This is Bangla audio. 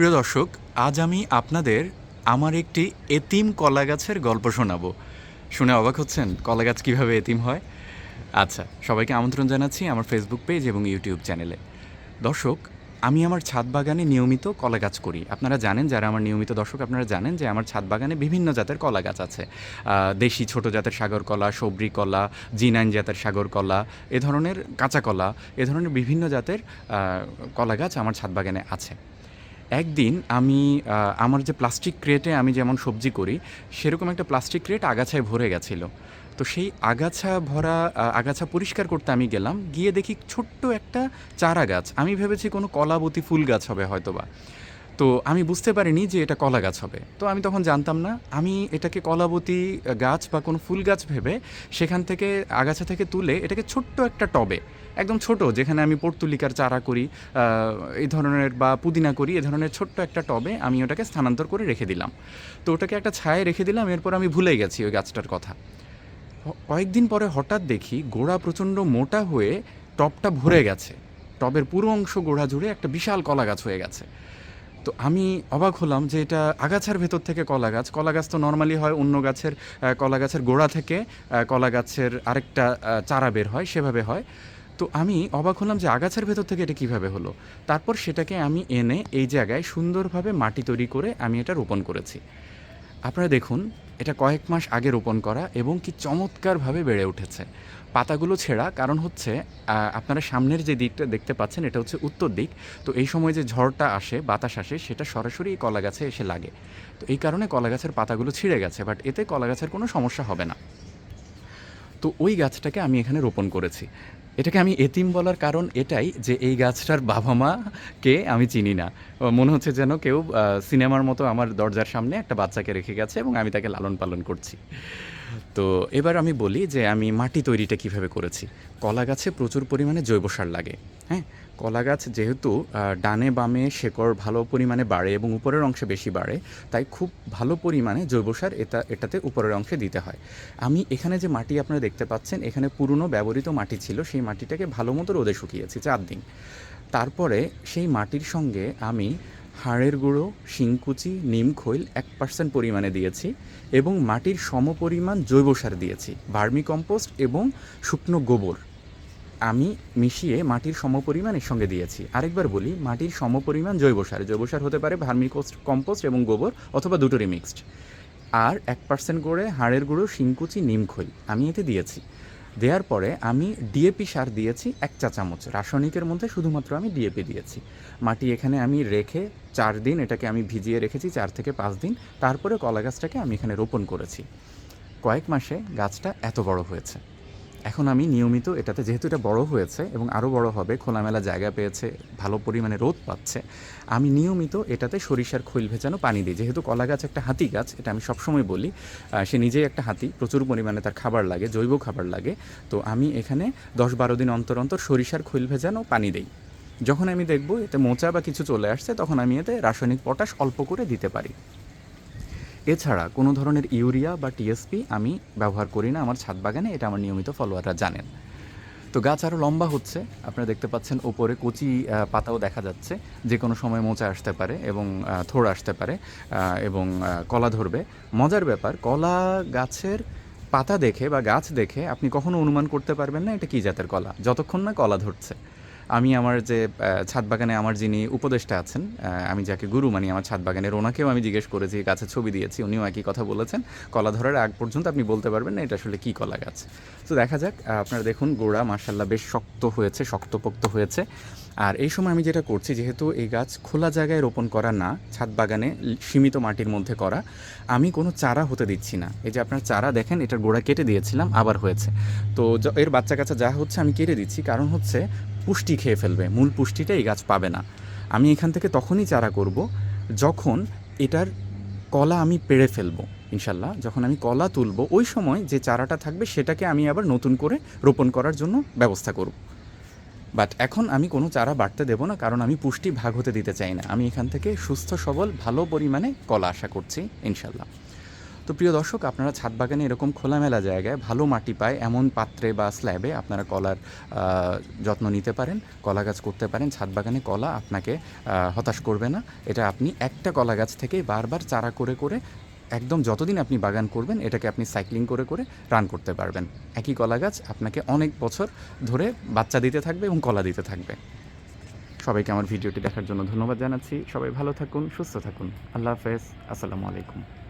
প্রিয় দর্শক, আজ আমি আপনাদের আমার একটি এতিম কলা গাছের গল্প শোনাবো। শুনে অবাক হচ্ছেন কলা গাছ কীভাবে এতিম হয়? আচ্ছা সবাইকে আমন্ত্রণ জানাচ্ছি আমার ফেসবুক পেজ এবং ইউটিউব চ্যানেলে দর্শক, আমি আমার ছাদ বাগানে নিয়মিত কলা গাছ করি। আপনারা জানেন, যারা আমার নিয়মিত দর্শক, আপনারা জানেন যে আমার ছাদ বাগানে বিভিন্ন জাতের কলা গাছ আছে দেশি ছোট জাতের সাগর কলা, সবরি কলা, জিনাইন জাতের সাগর কলা, এ ধরনের কাঁচা কলা, এ ধরনের বিভিন্ন জাতের কলা গাছ আমার ছাদ বাগানে আছে। একদিন আমি আমার যে প্লাস্টিক ক্রেটে আমি যেমন সবজি করি, সেরকম একটা প্লাস্টিক ক্রেট আগাছায় ভরে গেছিল। তো সেই আগাছা ভরা আগাছা পরিষ্কার করতে আমি গেলাম, গিয়ে দেখি ছোট্ট একটা চারা গাছ আমি ভেবেছি কোনো কলাবতী ফুল গাছ হবে হয়তোবা। তো আমি বুঝতে পারিনি যে এটা কলা গাছ হবে। তো আমি তখন জানতাম না, আমি এটাকে কলাবতী গাছ বা কোনো ফুল গাছ ভেবে সেখান থেকে আগাছা থেকে তুলে এটাকে ছোট্ট একটা টবে, একদম ছোট, যেখানে আমি পর্তুলিকার চারা করি এই ধরনের বা পুদিনা করি, এ ধরনের ছোট্ট একটা টবে আমি ওটাকে স্থানান্তর করে রেখে দিলাম। তো ওটাকে একটা ছায়ায় রেখে দিলাম, এরপর আমি ভুলে গেছি ওই গাছটার কথা। কয়েকদিন পরে হঠাৎ দেখি গোড়া প্রচণ্ড মোটা হয়ে টবটা ভরে গেছে। টবের পুরো অংশ গোড়া জুড়ে একটা বিশাল কলা গাছ হয়ে গেছে। তো আমি অবাক হলাম যে এটা আগাছার ভেতর থেকে কলা গাছ। কলা গাছ তো নর্মালি হয় অন্য গাছের কলা গাছের গোড়া থেকে কলা গাছের আরেকটা চারা বের হয়, সেভাবে হয়। তো আমি অবাক হলাম যে আগাছার ভেতর থেকে এটা কীভাবে হলো? তারপর সেটাকে আমি এনে এই জায়গায় সুন্দরভাবে মাটি তৈরি করে আমি এটা রোপণ করেছি। আপনারা দেখুন এটা কয়েক মাস আগে রোপণ করা এবং কি চমৎকারভাবে বেড়ে উঠেছে। পাতাগুলো ছেঁড়া কারণ হচ্ছে আপনারা সামনের যে দিকটা দেখতে পাচ্ছেন, এটা হচ্ছে উত্তর দিক। তো এই সময় যে ঝড়টা আসে, বাতাস আসে, সেটা সরাসরি এই কলা গাছে এসে লাগে। তো এই কারণে কলা গাছের পাতাগুলো ছিঁড়ে গেছে, বাট এতে কলা গাছের কোনো সমস্যা হবে না। তো ওই গাছটাকে আমি এখানে রোপণ করেছি। এটাকে আমি এতিম বলার কারণ এটাই যে এই গাছটার বাবা মাকে আমি চিনি না। মনে হচ্ছে যেন কেউ সিনেমার মতো আমার দরজার সামনে একটা বাচ্চাকে রেখে গেছে এবং আমি তাকে লালন পালন করছি। তো এবার আমি বলি যে আমি মাটি তৈরিটা কীভাবে করেছি। কলা গাছে প্রচুর পরিমাণে জৈব সার লাগে হ্যাঁ? কলা গাছ যেহেতু ডানে বামে শেকড় ভালো পরিমাণে বাড়ে এবং উপরের অংশে বেশি বাড়ে, তাই খুব ভালো পরিমাণে জৈব সার এটা, এটাতে উপরের অংশে দিতে হয়। আমি এখানে যে মাটি আপনারা দেখতে পাচ্ছেন, এখানে পুরনো ব্যবহৃত মাটি ছিল, সেই মাটিটাকে ভালো মতো রোদে শুকিয়েছি চার দিন। তারপরে সেই মাটির সঙ্গে আমি হাড়ের গুঁড়ো, শিংকুচি, নিম খৈল এক পার্সেন্ট পরিমাণে দিয়েছি এবং মাটির সমপরিমাণ জৈব সার দিয়েছি, ভার্মি কম্পোস্ট এবং শুকনো গোবর। আমি মিশিয়ে মাটির সমপরিমাণ এর সঙ্গে দিয়েছি। আরেকবার বলি, মাটির সমপরিমাণ জৈব সার জৈব সার হতে পারে ভার্মি কম্পোস্ট এবং গোবর অথবা দুটোরই মিক্সড আর এক পার্সেন্ট করে হাড়ের গুঁড়ো, শিংকুচি নিমখই আমি এতে দিয়েছি। দেওয়ার পরে আমি ডিএপি সার দিয়েছি এক চা চামচ। রাসায়নিকের মধ্যে শুধুমাত্র আমি ডিএপি দিয়েছি। মাটি এখানে আমি রেখে চার দিন এটাকে আমি ভিজিয়ে রেখেছি, চার থেকে পাঁচ দিন। তারপরে কলা গাছটাকে আমি এখানে রোপণ করেছি। কয়েক মাসে গাছটা এত বড় হয়েছে। এখন আমি নিয়মিত এটাতে, যেহেতু এটা বড় হয়েছে এবং আরও বড় হবে, খোলামেলা জায়গা পেয়েছে, ভালো পরিমাণে রোদ পাচ্ছে, আমি নিয়মিত এটাতে সরিষার খৈল ভেজানো পানি দিই। যেহেতু কলা গাছ একটা হাতি গাছ, এটা আমি সবসময় বলি সে নিজেই একটা হাতি, প্রচুর পরিমাণে তার খাবার লাগে, জৈব খাবার লাগে। তো আমি এখানে দশ বারো দিন অন্তর অন্তর সরিষার খৈল ভেজানো পানি দিই। যখন আমি দেখব এতে মোচা বা কিছু চলে আসছে, তখন আমি এতে রাসায়নিক পটাশ অল্প করে দিতে পারি। এছাড়া কোনো ধরনের ইউরিয়া বা টিএসপি আমি ব্যবহার করি না, আমার ছাদ বাগানে, এটা আমার নিয়মিত ফলোয়াররা জানেন। তো গাছ আরও লম্বা হচ্ছে, আপনারা দেখতে পাচ্ছেন ওপরে কচি পাতাও দেখা যাচ্ছে যে কোনো সময় মোচা আসতে পারে এবং থোড় আসতে পারে এবং কলা ধরবে। মজার ব্যাপার, কলা গাছের পাতা দেখে বা গাছ দেখে আপনি কখনো অনুমান করতে পারবেন না এটা কী জাতের কলা? যতক্ষণ না কলা ধরছে। আমি আমার যে ছাদ বাগানে আমার যিনি উপদেষ্টা আছেন আমি যাকে গুরু মানি আমার ছাদ বাগানের, ওনাকেও আমি জিজ্ঞেস করেছি, গাছে ছবি দিয়েছি, উনিও একই কথা বলেছেন। কলা ধরার আগ পর্যন্ত আপনি বলতে পারবেন না, এটা আসলে কী কলা গাছ। তো দেখা যাক আপনারা দেখুন, গোড়া মার্শাল্লাহ বেশ শক্ত হয়েছে, শক্তপোক্ত হয়েছে। আর এই সময় আমি যেটা করছি, যেহেতু এই গাছ খোলা জায়গায় রোপণ করা না, ছাদ বাগানে সীমিত মাটির মধ্যে করা, আমি কোনো চারা হতে দিচ্ছি না। এই যে আপনার চারা দেখেন, এটার গোড়া কেটে দিয়েছিলাম, আবার হয়েছে। তো এর বাচ্চা কাচ্চা যা হচ্ছে আমি কেটে দিচ্ছি, কারণ হচ্ছে পুষ্টি খেয়ে ফেলবে, মূল পুষ্টিটা এই গাছ পাবে না। আমি এখান থেকে তখনই চারা করব, যখন এটার কলা আমি পেড়ে ফেলব, ইনশাল্লাহ। যখন আমি কলা তুলবো, ওই সময় যে চারাটা থাকবে, সেটাকে আমি আবার নতুন করে রোপণ করার জন্য ব্যবস্থা করব। বাট এখন আমি কোনো চারা বাড়তে দেবো না, কারণ আমি পুষ্টি ভাগ হতে দিতে চাই না। আমি এখান থেকে সুস্থ, সবল, ভালো পরিমাণে কলা আশা করছি ইনশাল্লাহ তো প্রিয় দর্শক, আপনারা ছাদ বাগানে এরকম খোলামেলা জায়গায় ভালো মাটি পায় এমন পাত্রে বা স্ল্যাবে আপনারা কলার যত্ন নিতে পারেন, কলা গাছ করতে পারেন, ছাদ বাগানে কলা আপনাকে হতাশ করবে না। এটা আপনি একটা কলা গাছ থেকে বারবার চারা করে করে একদম যতদিন আপনি বাগান করবেন, এটাকে আপনি সাইক্লিং করে করে রান করতে পারবেন। একই কলা গাছ আপনাকে অনেক বছর ধরে বাচ্চা দিতে থাকবে এবং কলা দিতে থাকবে। সবাইকে আমার ভিডিওটি দেখার জন্য ধন্যবাদ জানাচ্ছি। সবাই ভালো থাকুন, সুস্থ থাকুন। আল্লাহ হাফেজ। আসসালামু আলাইকুম।